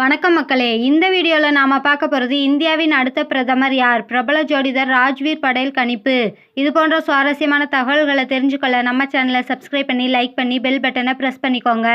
வணக்கம் மக்களே. இந்த வீடியோவில் நாம் பார்க்க போகிறது இந்தியாவின் அடுத்த பிரதமர் யார்? பிரபல ஜோடிதர் ராஜ்வீர் படேல் கணிப்பு. இது போன்ற சுவாரஸ்யமான தகவல்களை தெரிஞ்சுக்கொள்ள நம்ம சேனலை சப்ஸ்கிரைப் பண்ணி லைக் பண்ணி பெல் பட்டனை ப்ரெஸ் பண்ணிக்கோங்க.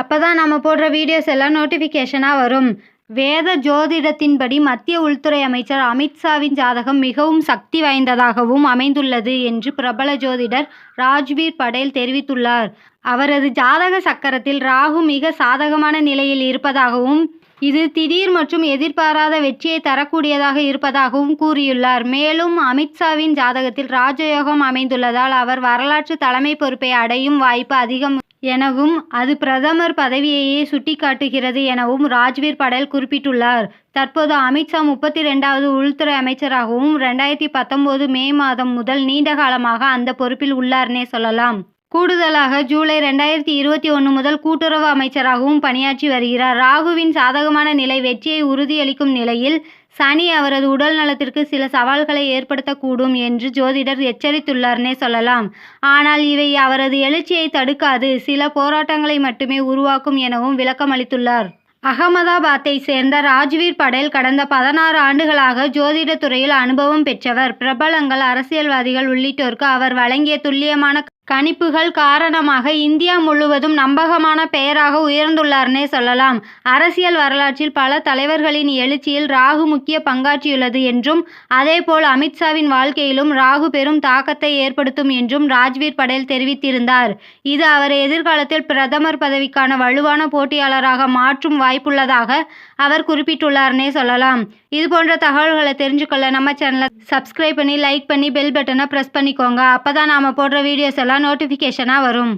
அப்போ தான் நம்ம போடுற வீடியோஸ் எல்லாம் நோட்டிஃபிகேஷனாக வரும். வேத ஜோதிடத்தின்படி மத்திய உள்துறை அமைச்சர் அமித்ஷாவின் ஜாதகம் மிகவும் சக்தி வாய்ந்ததாகவும் அமைந்துள்ளது என்று பிரபல ஜோதிடர் ராஜ்வீர் படேல் தெரிவித்துள்ளார். அவரது ஜாதக சக்கரத்தில் ராகு மிக சாதகமான நிலையில் இருப்பதாகவும் இது திடீர் மற்றும் எதிர்பாராத வெற்றியை தரக்கூடியதாக இருப்பதாகவும் கூறியுள்ளார். மேலும் அமித்ஷாவின் ஜாதகத்தில் ராஜயோகம் அமைந்துள்ளதால் அவர் வரலாற்று தலைமை பொறுப்பை அடையும் வாய்ப்பு அதிகம் எனவும் அது பிரதமர் பதவியையே சுட்டிக்காட்டுகிறது எனவும் ராஜ்வீர் படேல் குறிப்பிட்டுள்ளார். தற்போது அமித்ஷா முப்பத்தி ரெண்டாவது உள்துறை அமைச்சராகவும் ரெண்டாயிரத்தி பத்தொம்போது மே மாதம் முதல் நீண்ட காலமாக அந்த பொறுப்பில் உள்ளார்னே சொல்லலாம். கூடுதலாக ஜூலை ரெண்டாயிரத்தி இருபத்தி ஒன்று முதல் கூட்டுறவு அமைச்சராகவும் பணியாற்றி வருகிறார். ராகுவின் சாதகமான நிலை வெற்றியை உறுதியளிக்கும் நிலையில் சனி அவரது உடல் நலத்திற்கு சில சவால்களை ஏற்படுத்தக்கூடும் என்று ஜோதிடர் எச்சரித்துள்ளார்னே சொல்லலாம். ஆனால் இவை அவரது எழுச்சியை தடுக்காது சில போராட்டங்களை மட்டுமே உருவாக்கும் எனவும் விளக்கமளித்துள்ளார். அகமதாபாத்தை சேர்ந்த ராஜ்வீர் படேல் கடந்த பதினாறு ஆண்டுகளாக ஜோதிட துறையில் அனுபவம் பெற்றவர். பிரபலங்கள் அரசியல்வாதிகள் உள்ளிட்டோருக்கு அவர் வழங்கிய துல்லியமான கணிப்புகள் காரணமாக இந்தியா முழுவதும் நம்பகமான பெயராக உயர்ந்துள்ளார்னே சொல்லலாம். அரசியல் வரலாற்றில் பல தலைவர்களின் எழுச்சியில் ராகு முக்கிய பங்காற்றியுள்ளது என்றும் அதேபோல் அமித்ஷாவின் வாழ்க்கையிலும் ராகு பெரும் தாக்கத்தை ஏற்படுத்தும் என்றும் ராஜ்வீர் படேல் தெரிவித்திருந்தார். இது அவரை எதிர்காலத்தில் பிரதமர் பதவிக்கான வலுவான போட்டியாளராக மாற்றும் வாய்ப்புள்ளதாக அவர் குறிப்பிட்டுள்ளார்னே சொல்லலாம். இது போன்ற தகவல்களை தெரிஞ்சுக்கொள்ள நம்ம சேனலை சப்ஸ்கிரைப் பண்ணி லைக் பண்ணி பெல் பட்டனை ப்ரெஸ் பண்ணிக்கோங்க. அப்போ தான் நாம் போடுற வீடியோஸ் எல்லாம் நோட்டிஃபிகேஷனாக வரும்.